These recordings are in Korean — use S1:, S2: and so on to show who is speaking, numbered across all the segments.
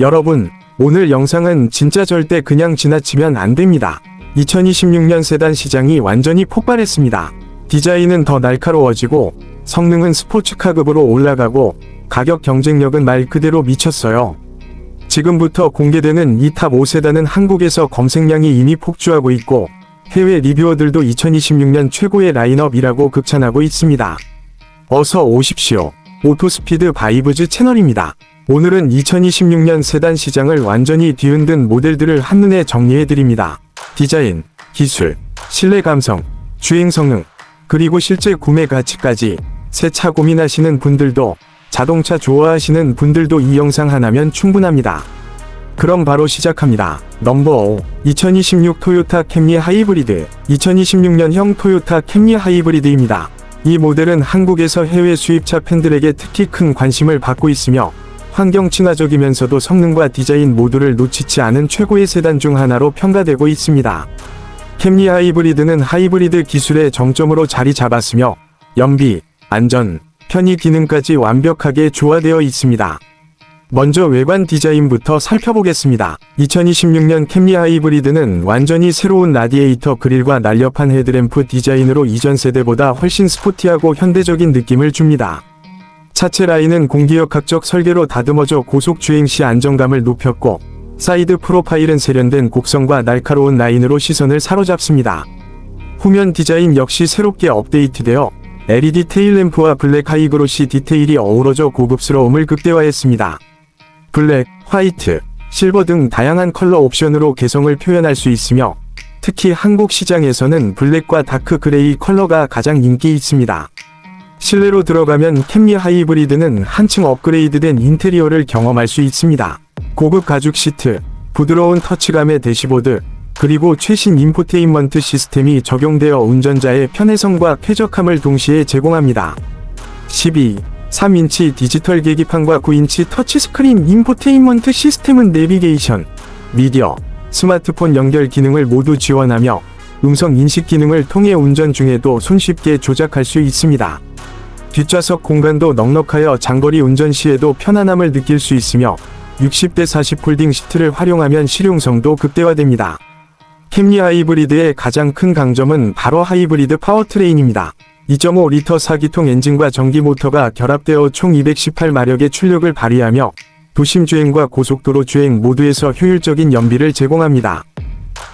S1: 여러분, 오늘 영상은 진짜 절대 그냥 지나치면 안 됩니다. 2026년 세단 시장이 완전히 폭발했습니다. 디자인은 더 날카로워지고 성능은 스포츠카급으로 올라가고 가격 경쟁력은 말 그대로 미쳤어요. 지금부터 공개되는 이 탑 5세단은 한국에서 검색량이 이미 폭주하고 있고 해외 리뷰어들도 2026년 최고의 라인업이라고 극찬하고 있습니다. 어서 오십시오. 오토스피드 바이브즈 채널입니다. 오늘은 2026년 세단 시장을 완전히 뒤흔든 모델들을 한눈에 정리해드립니다. 디자인, 기술, 실내 감성, 주행 성능, 그리고 실제 구매 가치까지 새 차 고민하시는 분들도 자동차 좋아하시는 분들도 이 영상 하나면 충분합니다. 그럼 바로 시작합니다. 넘버 5. 2026 토요타 캠리 하이브리드. 2026년형 토요타 캠리 하이브리드입니다. 이 모델은 한국에서 해외 수입차 팬들에게 특히 큰 관심을 받고 있으며 환경 친화적이면서도 성능과 디자인 모두를 놓치지 않은 최고의 세단 중 하나로 평가되고 있습니다. 캠리 하이브리드는 하이브리드 기술의 정점으로 자리 잡았으며 연비, 안전, 편의 기능까지 완벽하게 조화되어 있습니다. 먼저 외관 디자인부터 살펴보겠습니다. 2026년 캠리 하이브리드는 완전히 새로운 라디에이터 그릴과 날렵한 헤드램프 디자인으로 이전 세대보다 훨씬 스포티하고 현대적인 느낌을 줍니다. 차체 라인은 공기역학적 설계로 다듬어져 고속 주행 시 안정감을 높였고 사이드 프로파일은 세련된 곡선과 날카로운 라인으로 시선을 사로잡습니다. 후면 디자인 역시 새롭게 업데이트되어 LED 테일램프와 블랙 하이그로시 디테일이 어우러져 고급스러움을 극대화했습니다. 블랙, 화이트, 실버 등 다양한 컬러 옵션으로 개성을 표현할 수 있으며 특히 한국 시장에서는 블랙과 다크 그레이 컬러가 가장 인기 있습니다. 실내로 들어가면 캠리 하이브리드는 한층 업그레이드된 인테리어를 경험할 수 있습니다. 고급 가죽 시트, 부드러운 터치감의 대시보드, 그리고 최신 인포테인먼트 시스템이 적용되어 운전자의 편해성과 쾌적함을 동시에 제공합니다. 12. 3인치 디지털 계기판과 9인치 터치스크린 인포테인먼트 시스템은 내비게이션, 미디어, 스마트폰 연결 기능을 모두 지원하며 음성 인식 기능을 통해 운전 중에도 손쉽게 조작할 수 있습니다. 뒷좌석 공간도 넉넉하여 장거리 운전 시에도 편안함을 느낄 수 있으며 60대 40 폴딩 시트를 활용하면 실용성도 극대화됩니다. 캠리 하이브리드의 가장 큰 강점은 바로 하이브리드 파워트레인입니다. 2.5리터 4기통 엔진과 전기 모터가 결합되어 총 218마력의 출력을 발휘하며 도심 주행과 고속도로 주행 모두에서 효율적인 연비를 제공합니다.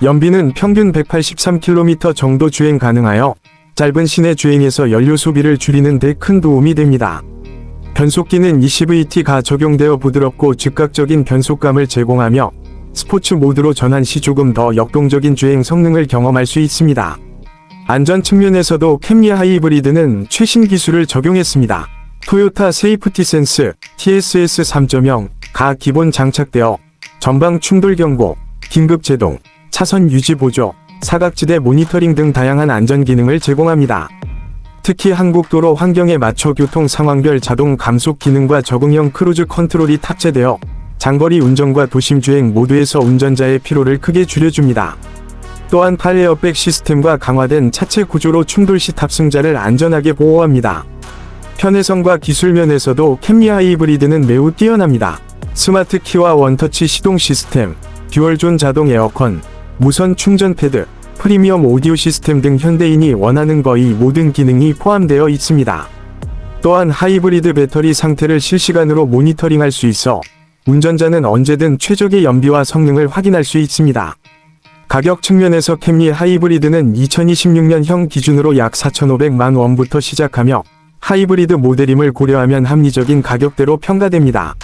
S1: 연비는 평균 183km 정도 주행 가능하여 짧은 시내 주행에서 연료 소비를 줄이는 데 큰 도움이 됩니다. 변속기는 ECVT가 적용되어 부드럽고 즉각적인 변속감을 제공하며 스포츠 모드로 전환 시 조금 더 역동적인 주행 성능을 경험할 수 있습니다. 안전 측면에서도 캠리 하이브리드는 최신 기술을 적용했습니다. 토요타 세이프티 센스 TSS 3.0가 기본 장착되어 전방 충돌 경고, 긴급 제동, 차선 유지 보조, 사각지대 모니터링 등 다양한 안전 기능을 제공합니다. 특히 한국도로 환경에 맞춰 교통 상황별 자동 감속 기능과 적응형 크루즈 컨트롤이 탑재되어 장거리 운전과 도심 주행 모두에서 운전자의 피로를 크게 줄여줍니다. 또한 팔레어백 시스템과 강화된 차체 구조로 충돌 시 탑승자를 안전하게 보호합니다. 편의성과 기술 면에서도 캠리 하이브리드는 매우 뛰어납니다. 스마트 키와 원터치 시동 시스템, 듀얼존 자동 에어컨, 무선 충전 패드, 프리미엄 오디오 시스템 등 현대인이 원하는 거의 모든 기능이 포함되어 있습니다. 또한 하이브리드 배터리 상태를 실시간으로 모니터링할 수 있어 운전자는 언제든 최적의 연비와 성능을 확인할 수 있습니다. 가격 측면에서 캠리 하이브리드는 2026년형 기준으로 약 4,500만 원부터 시작하며 하이브리드 모델임을 고려하면 합리적인 가격대로 평가됩니다.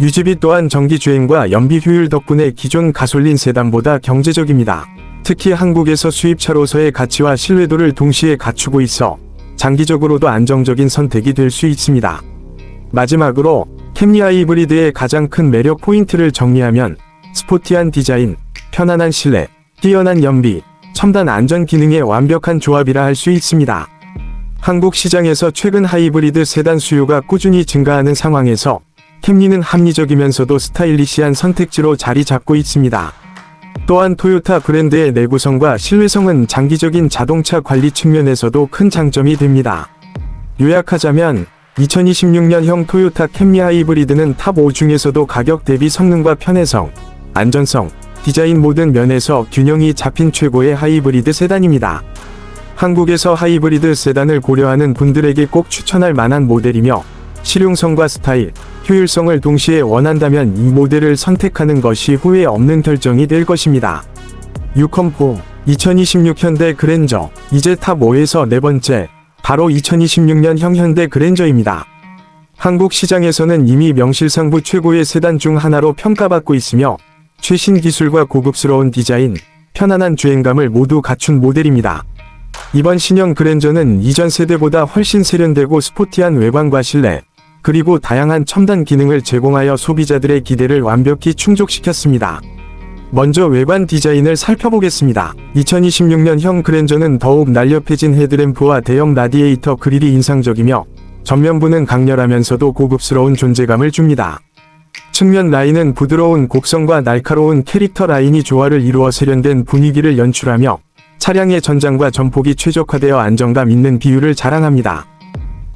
S1: 유지비 또한 전기 주행과 연비 효율 덕분에 기존 가솔린 세단보다 경제적입니다. 특히 한국에서 수입차로서의 가치와 신뢰도를 동시에 갖추고 있어 장기적으로도 안정적인 선택이 될 수 있습니다. 마지막으로 캠리 하이브리드의 가장 큰 매력 포인트를 정리하면 스포티한 디자인, 편안한 실내, 뛰어난 연비, 첨단 안전 기능의 완벽한 조합이라 할 수 있습니다. 한국 시장에서 최근 하이브리드 세단 수요가 꾸준히 증가하는 상황에서 캠리는 합리적이면서도 스타일리시한 선택지로 자리 잡고 있습니다. 또한 토요타 브랜드의 내구성과 신뢰성은 장기적인 자동차 관리 측면에서도 큰 장점이 됩니다. 요약하자면 2026년형 토요타 캠리 하이브리드는 탑 5 중에서도 가격 대비 성능과 편해성, 안전성, 디자인 모든 면에서 균형이 잡힌 최고의 하이브리드 세단입니다. 한국에서 하이브리드 세단을 고려하는 분들에게 꼭 추천할 만한 모델이며 실용성과 스타일, 효율성을 동시에 원한다면 이 모델을 선택하는 것이 후회 없는 결정이 될 것입니다. 6컴포 2026 현대 그랜저 이제 탑 5에서 네 번째 바로 2026년형 현대 그랜저입니다. 한국 시장에서는 이미 명실상부 최고의 세단 중 하나로 평가받고 있으며 최신 기술과 고급스러운 디자인, 편안한 주행감을 모두 갖춘 모델입니다. 이번 신형 그랜저는 이전 세대보다 훨씬 세련되고 스포티한 외관과 실내, 그리고 다양한 첨단 기능을 제공하여 소비자들의 기대를 완벽히 충족시켰습니다. 먼저 외관 디자인을 살펴보겠습니다. 2026년형 그랜저는 더욱 날렵해진 헤드램프와 대형 라디에이터 그릴이 인상적이며 전면부는 강렬하면서도 고급스러운 존재감을 줍니다. 측면 라인은 부드러운 곡선과 날카로운 캐릭터 라인이 조화를 이루어 세련된 분위기를 연출하며 차량의 전장과 전폭이 최적화되어 안정감 있는 비율을 자랑합니다.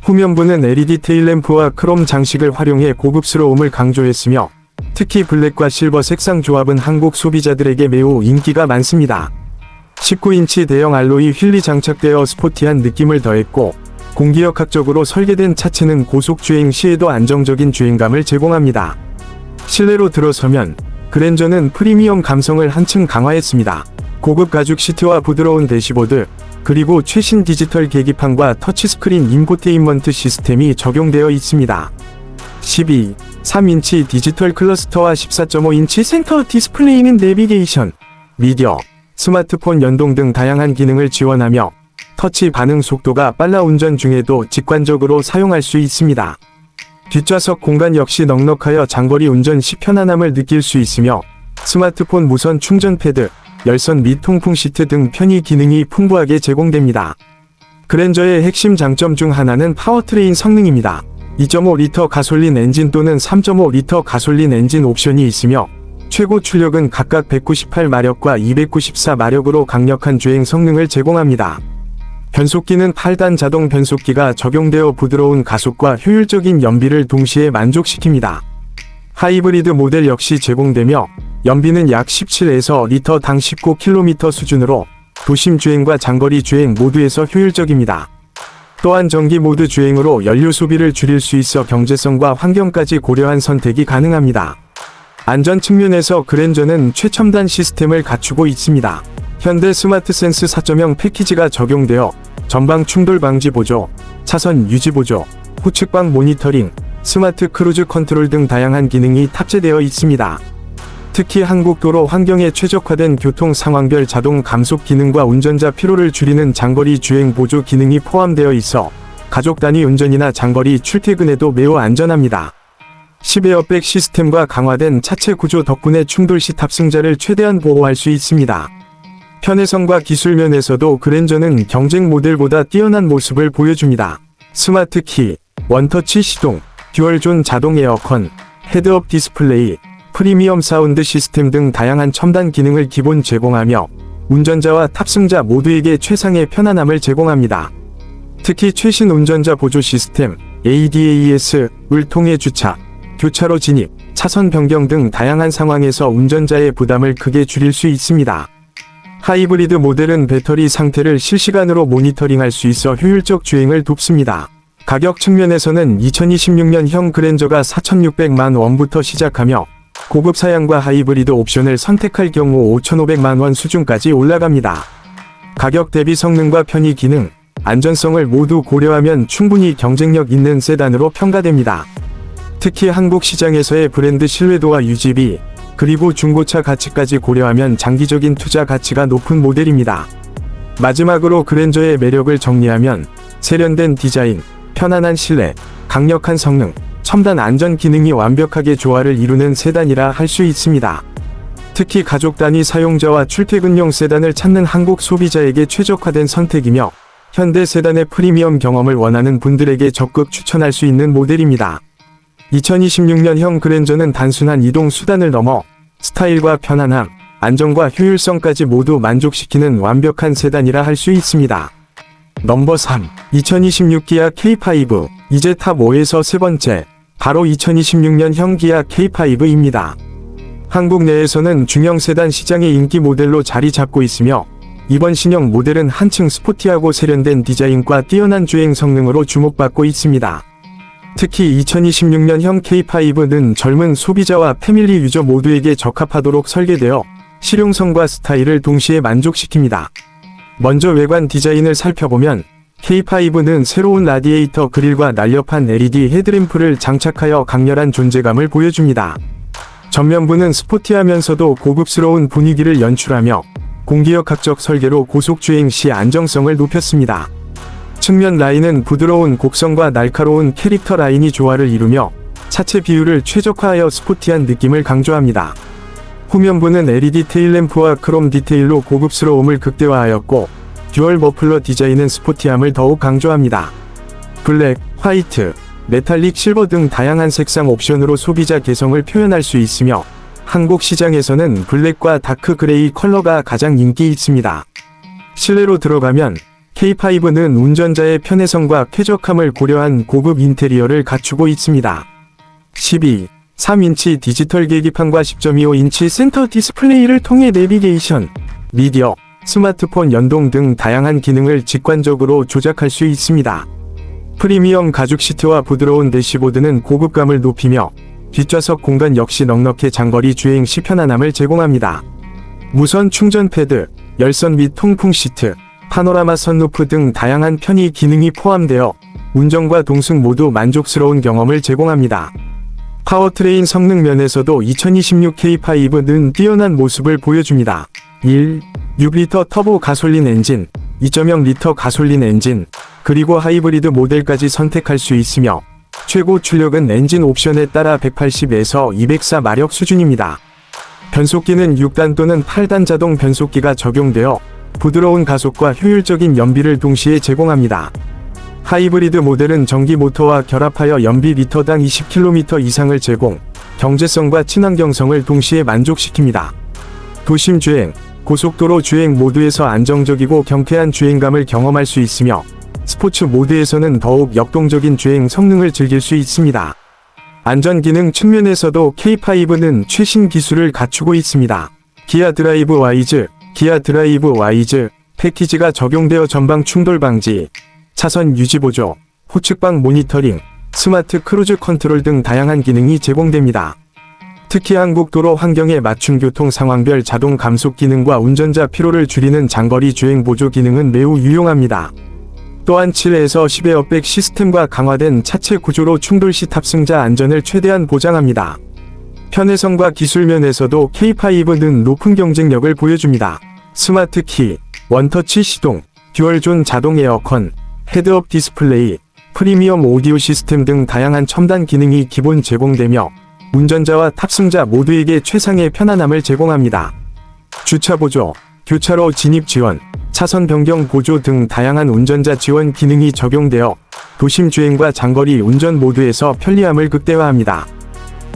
S1: 후면부는 LED 테일램프와 크롬 장식을 활용해 고급스러움을 강조했으며 특히 블랙과 실버 색상 조합은 한국 소비자들에게 매우 인기가 많습니다. 19인치 대형 알로이 휠이 장착되어 스포티한 느낌을 더했고 공기역학적으로 설계된 차체는 고속주행 시에도 안정적인 주행감을 제공합니다. 실내로 들어서면 그랜저는 프리미엄 감성을 한층 강화했습니다. 고급 가죽 시트와 부드러운 대시보드, 그리고 최신 디지털 계기판과 터치스크린 인포테인먼트 시스템이 적용되어 있습니다. 12, 3인치 디지털 클러스터와 14.5인치 센터 디스플레이는 내비게이션, 미디어, 스마트폰 연동 등 다양한 기능을 지원하며 터치 반응 속도가 빨라 운전 중에도 직관적으로 사용할 수 있습니다. 뒷좌석 공간 역시 넉넉하여 장거리 운전 시 편안함을 느낄 수 있으며 스마트폰 무선 충전 패드, 열선 및 통풍 시트 등 편의 기능이 풍부하게 제공됩니다. 그랜저의 핵심 장점 중 하나는 파워트레인 성능입니다. 2.5리터 가솔린 엔진 또는 3.5리터 가솔린 엔진 옵션이 있으며 최고 출력은 각각 198마력과 294마력으로 강력한 주행 성능을 제공합니다. 변속기는 8단 자동 변속기가 적용되어 부드러운 가속과 효율적인 연비를 동시에 만족시킵니다. 하이브리드 모델 역시 제공되며 연비는 약 17에서 리터당 19km 수준으로 도심 주행과 장거리 주행 모두에서 효율적입니다. 또한 전기 모드 주행으로 연료 소비를 줄일 수 있어 경제성과 환경까지 고려한 선택이 가능합니다. 안전 측면에서 그랜저는 최첨단 시스템을 갖추고 있습니다. 현대 스마트 센스 4.0 패키지가 적용되어 전방 충돌 방지 보조, 차선 유지 보조, 후측방 모니터링, 스마트 크루즈 컨트롤 등 다양한 기능이 탑재되어 있습니다. 특히 한국도로 환경에 최적화된 교통 상황별 자동 감속 기능과 운전자 피로를 줄이는 장거리 주행 보조 기능이 포함되어 있어 가족 단위 운전이나 장거리 출퇴근에도 매우 안전합니다. 10에어백 시스템과 강화된 차체 구조 덕분에 충돌 시 탑승자를 최대한 보호할 수 있습니다. 편의성과 기술 면에서도 그랜저는 경쟁 모델보다 뛰어난 모습을 보여줍니다. 스마트 키, 원터치 시동, 듀얼존 자동 에어컨, 헤드업 디스플레이, 프리미엄 사운드 시스템 등 다양한 첨단 기능을 기본 제공하며 운전자와 탑승자 모두에게 최상의 편안함을 제공합니다. 특히 최신 운전자 보조 시스템 ADAS을 통해 주차, 교차로 진입, 차선 변경 등 다양한 상황에서 운전자의 부담을 크게 줄일 수 있습니다. 하이브리드 모델은 배터리 상태를 실시간으로 모니터링할 수 있어 효율적 주행을 돕습니다. 가격 측면에서는 2026년형 그랜저가 4,600만 원부터 시작하며 고급 사양과 하이브리드 옵션을 선택할 경우 5,500만 원 수준까지 올라갑니다. 가격 대비 성능과 편의 기능, 안전성을 모두 고려하면 충분히 경쟁력 있는 세단으로 평가됩니다. 특히 한국 시장에서의 브랜드 신뢰도와 유지비, 그리고 중고차 가치까지 고려하면 장기적인 투자 가치가 높은 모델입니다. 마지막으로 그랜저의 매력을 정리하면 세련된 디자인, 편안한 실내, 강력한 성능, 첨단 안전 기능이 완벽하게 조화를 이루는 세단이라 할 수 있습니다. 특히 가족 단위 사용자와 출퇴근용 세단을 찾는 한국 소비자에게 최적화된 선택이며 현대 세단의 프리미엄 경험을 원하는 분들에게 적극 추천할 수 있는 모델입니다. 2026년형 그랜저는 단순한 이동 수단을 넘어 스타일과 편안함, 안정과 효율성까지 모두 만족시키는 완벽한 세단이라 할 수 있습니다. 넘버 3. 2026 기아 K5. 이제 탑 5에서 세 번째. 바로 2026년형 기아 K5입니다. 한국 내에서는 중형 세단 시장의 인기 모델로 자리 잡고 있으며 이번 신형 모델은 한층 스포티하고 세련된 디자인과 뛰어난 주행 성능으로 주목받고 있습니다. 특히 2026년형 K5는 젊은 소비자와 패밀리 유저 모두에게 적합하도록 설계되어 실용성과 스타일을 동시에 만족시킵니다. 먼저 외관 디자인을 살펴보면 K5는 새로운 라디에이터 그릴과 날렵한 LED 헤드램프를 장착하여 강렬한 존재감을 보여줍니다. 전면부는 스포티하면서도 고급스러운 분위기를 연출하며 공기역학적 설계로 고속주행 시 안정성을 높였습니다. 측면 라인은 부드러운 곡선과 날카로운 캐릭터 라인이 조화를 이루며 차체 비율을 최적화하여 스포티한 느낌을 강조합니다. 후면부는 LED 테일램프와 크롬 디테일로 고급스러움을 극대화하였고 듀얼 머플러 디자인은 스포티함을 더욱 강조합니다. 블랙, 화이트, 메탈릭 실버 등 다양한 색상 옵션으로 소비자 개성을 표현할 수 있으며 한국 시장에서는 블랙과 다크 그레이 컬러가 가장 인기 있습니다. 실내로 들어가면 K5는 운전자의 편해성과 쾌적함을 고려한 고급 인테리어를 갖추고 있습니다. 12. 3인치 디지털 계기판과 10.25인치 센터 디스플레이를 통해 내비게이션, 미디어, 스마트폰 연동 등 다양한 기능을 직관적으로 조작할 수 있습니다. 프리미엄 가죽 시트와 부드러운 대시보드는 고급감을 높이며 뒷좌석 공간 역시 넉넉해 장거리 주행 시 편안함을 제공합니다. 무선 충전 패드, 열선 및 통풍 시트, 파노라마 선루프 등 다양한 편의 기능이 포함되어 운전과 동승 모두 만족스러운 경험을 제공합니다. 파워트레인 성능 면에서도 2026 K5는 뛰어난 모습을 보여줍니다. 1. 6리터 터보 가솔린 엔진, 2.0 리터 가솔린 엔진, 그리고 하이브리드 모델까지 선택할 수 있으며 최고 출력은 엔진 옵션에 따라 180에서 204 마력 수준입니다. 변속기는 6단 또는 8단 자동 변속기가 적용되어 부드러운 가속과 효율적인 연비를 동시에 제공합니다. 하이브리드 모델은 전기 모터와 결합하여 연비 리터당 20km 이상을 제공, 경제성과 친환경성을 동시에 만족시킵니다. 도심 주행, 고속도로 주행 모두에서 안정적이고 경쾌한 주행감을 경험할 수 있으며 스포츠 모드에서는 더욱 역동적인 주행 성능을 즐길 수 있습니다. 안전 기능 측면에서도 K5는 최신 기술을 갖추고 있습니다. 기아 드라이브 와이즈, 기아 드라이브 와이즈 패키지가 적용되어 전방 충돌 방지, 차선 유지 보조, 후측방 모니터링, 스마트 크루즈 컨트롤 등 다양한 기능이 제공됩니다. 특히 한국 도로 환경에 맞춘 교통 상황별 자동 감속 기능과 운전자 피로를 줄이는 장거리 주행 보조 기능은 매우 유용합니다. 또한 7에서 10의 업백 시스템과 강화된 차체 구조로 충돌 시 탑승자 안전을 최대한 보장합니다. 편의성과 기술 면에서도 K5는 높은 경쟁력을 보여줍니다. 스마트 키, 원터치 시동, 듀얼존 자동 에어컨, 헤드업 디스플레이, 프리미엄 오디오 시스템 등 다양한 첨단 기능이 기본 제공되며 운전자와 탑승자 모두에게 최상의 편안함을 제공합니다. 주차 보조, 교차로 진입 지원, 차선 변경 보조 등 다양한 운전자 지원 기능이 적용되어 도심 주행과 장거리 운전 모두에서 편리함을 극대화합니다.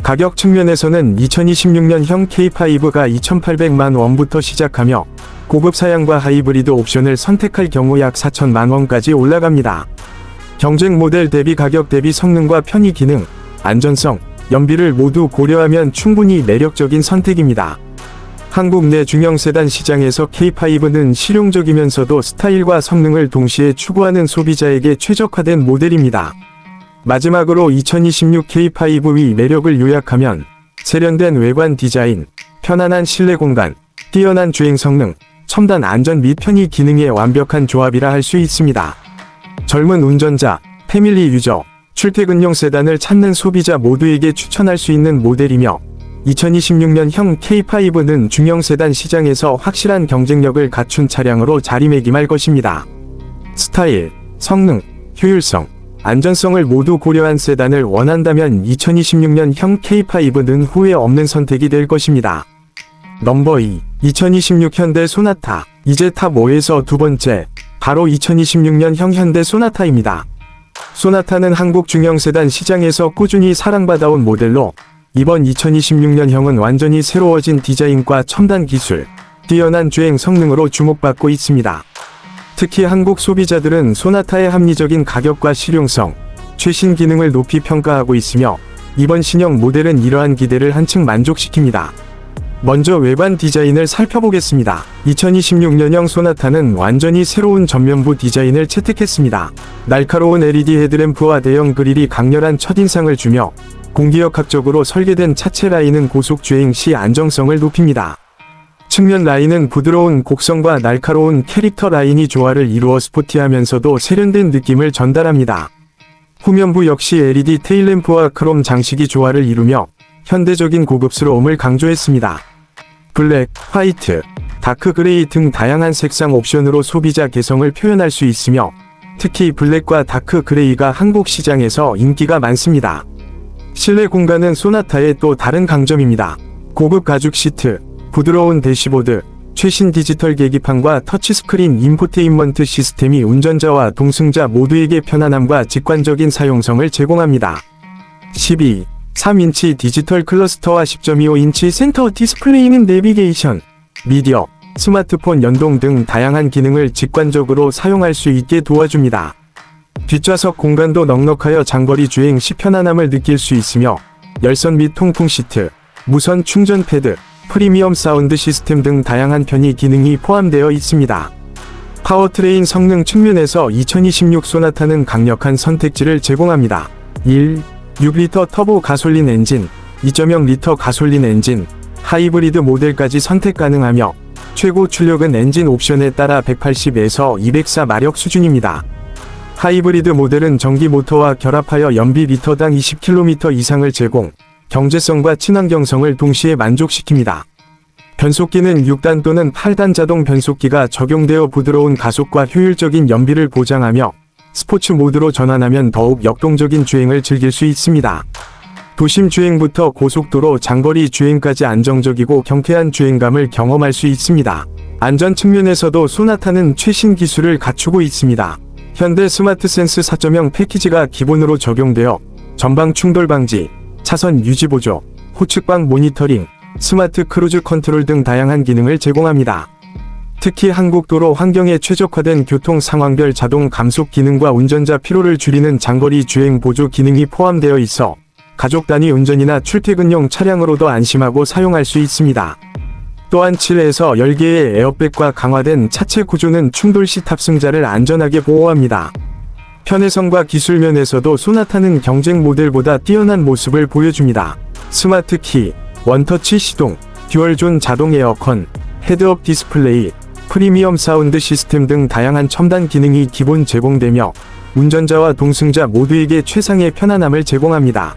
S1: 가격 측면에서는 2026년형 K5가 2,800만 원부터 시작하며 고급 사양과 하이브리드 옵션을 선택할 경우 약 4천만 원까지 올라갑니다. 경쟁 모델 대비 가격 대비 성능과 편의 기능, 안전성, 연비를 모두 고려하면 충분히 매력적인 선택입니다. 한국 내 중형 세단 시장에서 K5는 실용적이면서도 스타일과 성능을 동시에 추구하는 소비자에게 최적화된 모델입니다. 마지막으로 2026 K5의 매력을 요약하면 세련된 외관 디자인, 편안한 실내 공간, 뛰어난 주행 성능, 첨단 안전 및 편의 기능의 완벽한 조합이라 할 수 있습니다. 젊은 운전자, 패밀리 유저, 출퇴근용 세단을 찾는 소비자 모두에게 추천할 수 있는 모델이며 2026년형 K5는 중형 세단 시장에서 확실한 경쟁력을 갖춘 차량으로 자리매김할 것입니다. 스타일, 성능, 효율성, 안전성을 모두 고려한 세단을 원한다면 2026년형 K5는 후회 없는 선택이 될 것입니다. 넘버 2. 2026 현대 소나타. 이제 탑 5에서 두 번째. 바로 2026년형 현대 소나타입니다. 소나타는 한국 중형 세단 시장에서 꾸준히 사랑받아온 모델로 이번 2026년형은 완전히 새로워진 디자인과 첨단 기술, 뛰어난 주행 성능으로 주목받고 있습니다. 특히 한국 소비자들은 소나타의 합리적인 가격과 실용성, 최신 기능을 높이 평가하고 있으며 이번 신형 모델은 이러한 기대를 한층 만족시킵니다. 먼저 외관 디자인을 살펴보겠습니다. 2026년형 소나타는 완전히 새로운 전면부 디자인을 채택했습니다. 날카로운 LED 헤드램프와 대형 그릴이 강렬한 첫인상을 주며 공기역학적으로 설계된 차체 라인은 고속 주행 시 안정성을 높입니다. 측면 라인은 부드러운 곡선과 날카로운 캐릭터 라인이 조화를 이루어 스포티하면서도 세련된 느낌을 전달합니다. 후면부 역시 LED 테일램프와 크롬 장식이 조화를 이루며 현대적인 고급스러움을 강조했습니다. 블랙, 화이트, 다크 그레이 등 다양한 색상 옵션으로 소비자 개성을 표현할 수 있으며 특히 블랙과 다크 그레이가 한국 시장에서 인기가 많습니다. 실내 공간은 소나타의 또 다른 강점입니다. 고급 가죽 시트, 부드러운 대시보드, 최신 디지털 계기판과 터치스크린 인포테인먼트 시스템이 운전자와 동승자 모두에게 편안함과 직관적인 사용성을 제공합니다. 12. 3인치 디지털 클러스터와 10.25인치 센터 디스플레이는 내비게이션, 미디어, 스마트폰 연동 등 다양한 기능을 직관적으로 사용할 수 있게 도와줍니다. 뒷좌석 공간도 넉넉하여 장거리 주행 시 편안함을 느낄 수 있으며 열선 및 통풍 시트, 무선 충전 패드, 프리미엄 사운드 시스템 등 다양한 편의 기능이 포함되어 있습니다. 파워트레인 성능 측면에서 2026 소나타는 강력한 선택지를 제공합니다. 1. 6리터 터보 가솔린 엔진, 2.0리터 가솔린 엔진, 하이브리드 모델까지 선택 가능하며 최고 출력은 엔진 옵션에 따라 180에서 204마력 수준입니다. 하이브리드 모델은 전기 모터와 결합하여 연비 리터당 20km 이상을 제공, 경제성과 친환경성을 동시에 만족시킵니다. 변속기는 6단 또는 8단 자동 변속기가 적용되어 부드러운 가속과 효율적인 연비를 보장하며 스포츠 모드로 전환하면 더욱 역동적인 주행을 즐길 수 있습니다. 도심 주행부터 고속도로 장거리 주행까지 안정적이고 경쾌한 주행감을 경험할 수 있습니다. 안전 측면에서도 소나타는 최신 기술을 갖추고 있습니다. 현대 스마트 센스 4.0 패키지가 기본으로 적용되어 전방 충돌 방지, 차선 유지 보조, 후측방 모니터링, 스마트 크루즈 컨트롤 등 다양한 기능을 제공합니다. 특히 한국도로 환경에 최적화된 교통 상황별 자동 감속 기능과 운전자 피로를 줄이는 장거리 주행 보조 기능이 포함되어 있어 가족 단위 운전이나 출퇴근용 차량으로도 안심하고 사용할 수 있습니다. 또한 7에서 10개의 에어백과 강화된 차체 구조는 충돌 시 탑승자를 안전하게 보호합니다. 편의성과 기술 면에서도 소나타는 경쟁 모델보다 뛰어난 모습을 보여줍니다. 스마트 키, 원터치 시동, 듀얼존 자동 에어컨, 헤드업 디스플레이, 프리미엄 사운드 시스템 등 다양한 첨단 기능이 기본 제공되며 운전자와 동승자 모두에게 최상의 편안함을 제공합니다.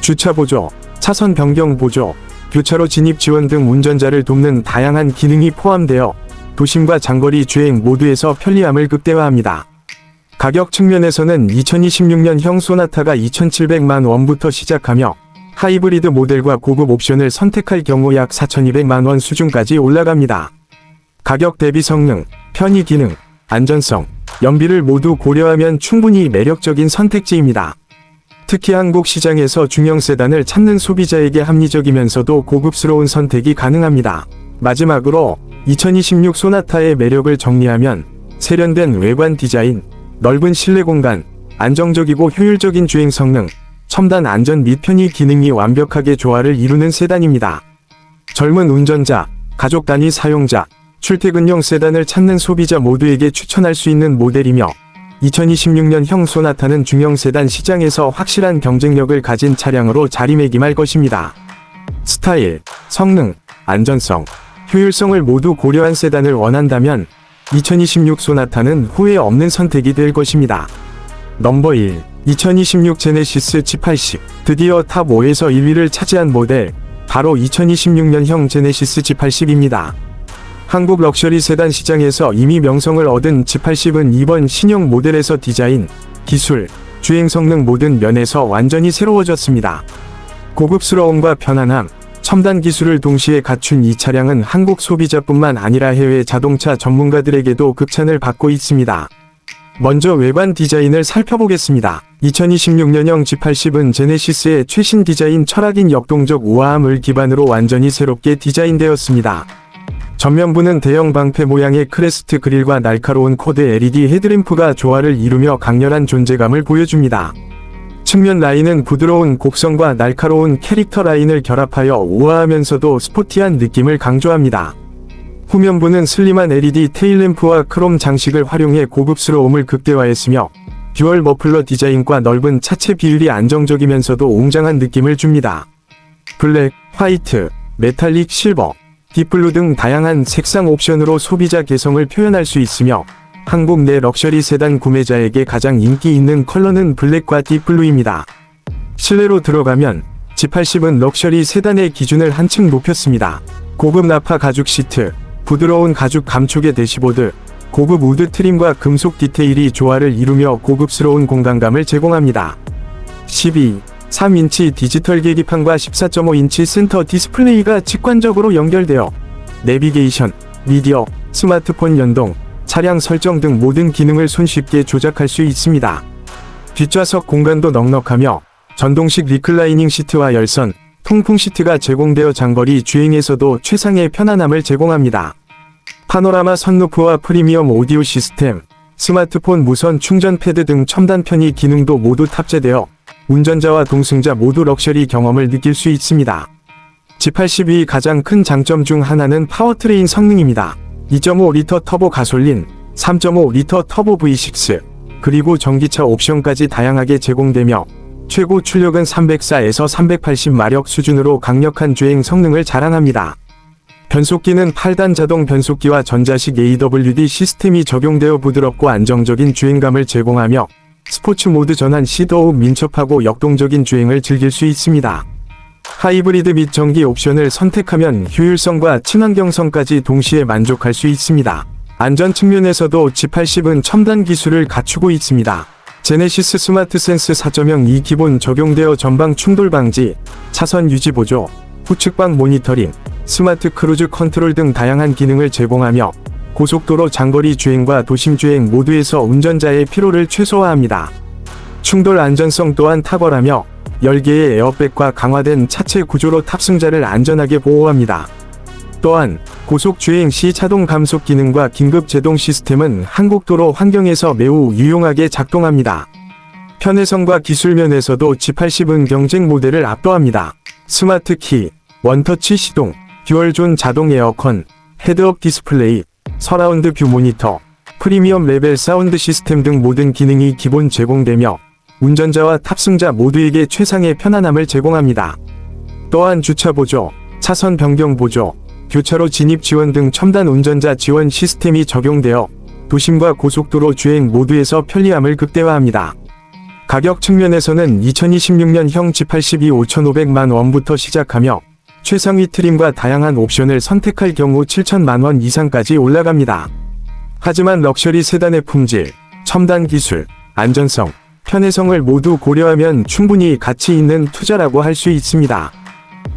S1: 주차 보조, 차선 변경 보조, 교차로 진입 지원 등 운전자를 돕는 다양한 기능이 포함되어 도심과 장거리 주행 모두에서 편리함을 극대화합니다. 가격 측면에서는 2026년형 소나타가 2,700만 원부터 시작하며 하이브리드 모델과 고급 옵션을 선택할 경우 약 4,200만 원 수준까지 올라갑니다. 가격 대비 성능, 편의 기능, 안전성, 연비를 모두 고려하면 충분히 매력적인 선택지입니다. 특히 한국 시장에서 중형 세단을 찾는 소비자에게 합리적이면서도 고급스러운 선택이 가능합니다. 마지막으로 2026 소나타의 매력을 정리하면 세련된 외관 디자인, 넓은 실내 공간, 안정적이고 효율적인 주행 성능, 첨단 안전 및 편의 기능이 완벽하게 조화를 이루는 세단입니다. 젊은 운전자, 가족 단위 사용자, 출퇴근용 세단을 찾는 소비자 모두에게 추천할 수 있는 모델이며 2026년형 소나타는 중형 세단 시장에서 확실한 경쟁력을 가진 차량으로 자리매김할 것입니다. 스타일, 성능, 안전성, 효율성을 모두 고려한 세단을 원한다면 2026 소나타는 후회 없는 선택이 될 것입니다. 넘버 1. 2026 제네시스 G80 드디어 탑 5에서 1위를 차지한 모델 바로 2026년형 제네시스 G80입니다. 한국 럭셔리 세단 시장에서 이미 명성을 얻은 G80은 이번 신형 모델에서 디자인, 기술, 주행 성능 모든 면에서 완전히 새로워졌습니다. 고급스러움과 편안함, 첨단 기술을 동시에 갖춘 이 차량은 한국 소비자뿐만 아니라 해외 자동차 전문가들에게도 극찬을 받고 있습니다. 먼저 외관 디자인을 살펴보겠습니다. 2026년형 G80은 제네시스의 최신 디자인 철학인 역동적 우아함을 기반으로 완전히 새롭게 디자인되었습니다. 전면부는 대형 방패 모양의 크레스트 그릴과 날카로운 코드 LED 헤드램프가 조화를 이루며 강렬한 존재감을 보여줍니다. 측면 라인은 부드러운 곡선과 날카로운 캐릭터 라인을 결합하여 우아하면서도 스포티한 느낌을 강조합니다. 후면부는 슬림한 LED 테일램프와 크롬 장식을 활용해 고급스러움을 극대화했으며 듀얼 머플러 디자인과 넓은 차체 비율이 안정적이면서도 웅장한 느낌을 줍니다. 블랙, 화이트, 메탈릭, 실버, 딥블루 등 다양한 색상 옵션으로 소비자 개성을 표현할 수 있으며 한국 내 럭셔리 세단 구매자에게 가장 인기 있는 컬러는 블랙과 딥블루입니다. 실내로 들어가면 G80은 럭셔리 세단의 기준을 한층 높였습니다. 고급 나파 가죽 시트, 부드러운 가죽 감촉의 대시보드, 고급 우드 트림과 금속 디테일이 조화를 이루며 고급스러운 공간감을 제공합니다. 12, 3인치 디지털 계기판과 14.5인치 센터 디스플레이가 직관적으로 연결되어 내비게이션, 미디어, 스마트폰 연동, 차량 설정 등 모든 기능을 손쉽게 조작할 수 있습니다. 뒷좌석 공간도 넉넉하며 전동식 리클라이닝 시트와 열선, 통풍 시트가 제공되어 장거리 주행에서도 최상의 편안함을 제공합니다. 파노라마 선루프와 프리미엄 오디오 시스템, 스마트폰 무선 충전 패드 등 첨단 편의 기능도 모두 탑재되어 운전자와 동승자 모두 럭셔리 경험을 느낄 수 있습니다. G82 가장 큰 장점 중 하나는 파워트레인 성능입니다. 2.5리터 터보 가솔린, 3.5리터 터보 V6, 그리고 전기차 옵션까지 다양하게 제공되며 최고 출력은 304에서 380마력 수준으로 강력한 주행 성능을 자랑합니다. 변속기는 8단 자동 변속기와 전자식 AWD 시스템이 적용되어 부드럽고 안정적인 주행감을 제공하며 스포츠 모드 전환 시 더욱 민첩하고 역동적인 주행을 즐길 수 있습니다. 하이브리드 및 전기 옵션을 선택하면 효율성과 친환경성까지 동시에 만족할 수 있습니다. 안전 측면에서도 G80은 첨단 기술을 갖추고 있습니다. 제네시스 스마트 센스 4.0이 기본 적용되어 전방 충돌 방지, 차선 유지 보조, 후측방 모니터링, 스마트 크루즈 컨트롤 등 다양한 기능을 제공하며 고속도로 장거리 주행과 도심 주행 모두에서 운전자의 피로를 최소화합니다. 충돌 안전성 또한 탁월하며 10개의 에어백과 강화된 차체 구조로 탑승자를 안전하게 보호합니다. 또한 고속 주행 시 자동 감속 기능과 긴급 제동 시스템은 한국도로 환경에서 매우 유용하게 작동합니다. 편의성과 기술 면에서도 G80은 경쟁 모델을 압도합니다. 스마트 키, 원터치 시동, 듀얼존 자동 에어컨, 헤드업 디스플레이, 서라운드 뷰 모니터, 프리미엄 레벨 사운드 시스템 등 모든 기능이 기본 제공되며 운전자와 탑승자 모두에게 최상의 편안함을 제공합니다. 또한 주차 보조, 차선 변경 보조, 교차로 진입 지원 등 첨단 운전자 지원 시스템이 적용되어 도심과 고속도로 주행 모두에서 편리함을 극대화합니다. 가격 측면에서는 2026년형 G82 5,500만 원부터 시작하며 최상위 트림과 다양한 옵션을 선택할 경우 7천만 원 이상까지 올라갑니다. 하지만 럭셔리 세단의 품질, 첨단 기술, 안전성, 편의성을 모두 고려하면 충분히 가치 있는 투자라고 할 수 있습니다.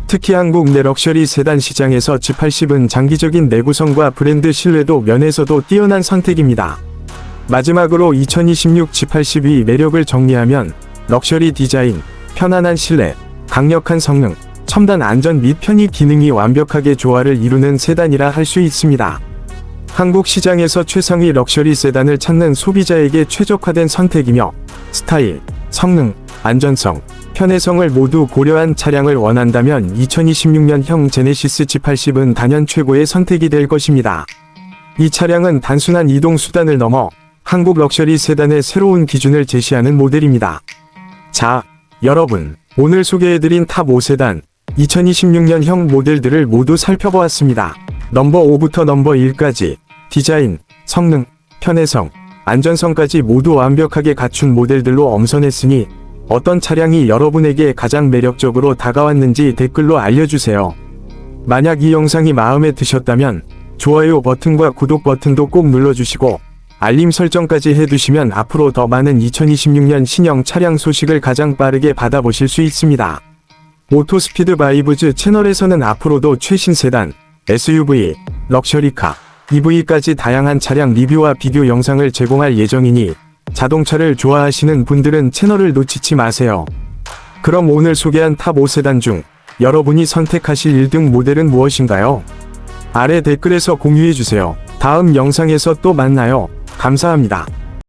S1: 특히 한국 내 럭셔리 세단 시장에서 G80은 장기적인 내구성과 브랜드 신뢰도 면에서도 뛰어난 선택입니다. 마지막으로 2026 G82 매력을 정리하면 럭셔리 디자인, 편안한 실내, 강력한 성능, 첨단 안전 및 편의 기능이 완벽하게 조화를 이루는 세단이라 할 수 있습니다. 한국 시장에서 최상위 럭셔리 세단을 찾는 소비자에게 최적화된 선택이며 스타일, 성능, 안전성, 편의성을 모두 고려한 차량을 원한다면 2026년형 제네시스 G80은 단연 최고의 선택이 될 것입니다. 이 차량은 단순한 이동 수단을 넘어 한국 럭셔리 세단의 새로운 기준을 제시하는 모델입니다. 자, 여러분, 오늘 소개해드린 탑 5세단 2026년형 모델들을 모두 살펴보았습니다. 넘버 5부터 넘버 1까지 디자인, 성능, 편의성, 안전성까지 모두 완벽하게 갖춘 모델들로 엄선했으니 어떤 차량이 여러분에게 가장 매력적으로 다가왔는지 댓글로 알려주세요. 만약 이 영상이 마음에 드셨다면 좋아요 버튼과 구독 버튼도 꼭 눌러주시고 알림 설정까지 해두시면 앞으로 더 많은 2026년 신형 차량 소식을 가장 빠르게 받아보실 수 있습니다. 오토스피드 바이브즈 채널에서는 앞으로도 최신 세단, SUV, 럭셔리카, EV까지 다양한 차량 리뷰와 비교 영상을 제공할 예정이니 자동차를 좋아하시는 분들은 채널을 놓치지 마세요. 그럼 오늘 소개한 탑 5세단 중 여러분이 선택하실 1등 모델은 무엇인가요? 아래 댓글에서 공유해주세요. 다음 영상에서 또 만나요. 감사합니다.